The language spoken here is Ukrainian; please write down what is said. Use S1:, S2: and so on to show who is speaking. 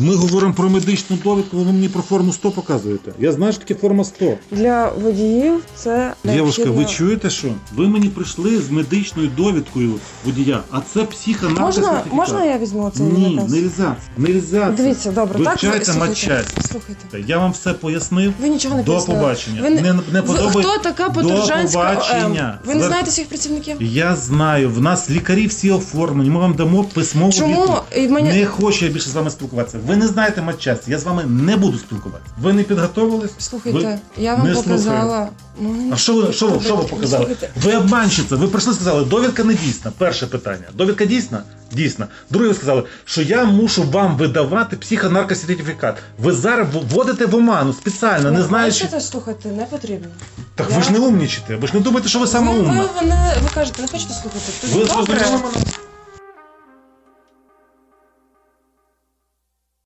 S1: Ми говоримо про медичну довідку, ви мені про форму 100 показуєте. Я знаю, що таке форма 100.
S2: Для водіїв це
S1: Дівушка, ви чуєте що? Ви мені прийшли з медичною довідкою водія, а це психонаркосертифікат.
S2: Можна, можна я візьму цей
S1: Ні,
S2: наказ?
S1: нельзя. Нельзя. це.
S2: Дивіться, добре, так
S1: Вивчайте
S2: слухайте,
S1: матчасть.
S2: Слухайте.
S1: Я вам все пояснив.
S2: Ви нічого не
S1: До
S2: пояснили.
S1: побачення.
S2: Ви,
S1: Не- не
S2: ви,
S1: подобає-
S2: хто така
S1: До
S2: ОМ?
S1: побачення.
S2: Ви не
S1: Звер-
S2: знаєте всіх працівників?
S1: Я знаю, в нас лікарі всі оформлені, ми вам дамо письмову
S2: Чому
S1: відповідь.
S2: і мене
S1: Не хочу я більше з вами спілкуватися. Ви не знаєте матчасті, я з вами не буду спілкуватися. Ви не підготовились?
S2: слухайте, я вам
S1: не
S2: показала. Ну,
S1: А що ви, що ви, що ви показали?
S2: Слухайте,
S1: Ви обманщиця, ви прийшли і сказали, довідка не дійсна. Перше питання. Довідка дійсна? Дійсна. Друге, ви сказали, що я мушу вам видавати психонаркосертифікат. Ви зараз вводите в оману спеціально, не
S2: ви
S1: знаючи.
S2: хочете слухати, не потрібно.
S1: Так
S2: Я-
S1: ви ж не умнічите, ви ж не думаєте, що ви саме
S2: ви,
S1: умна.
S2: ви, ви, не, ви кажете, не хочете слухати.
S1: Ви зрозуміли мене?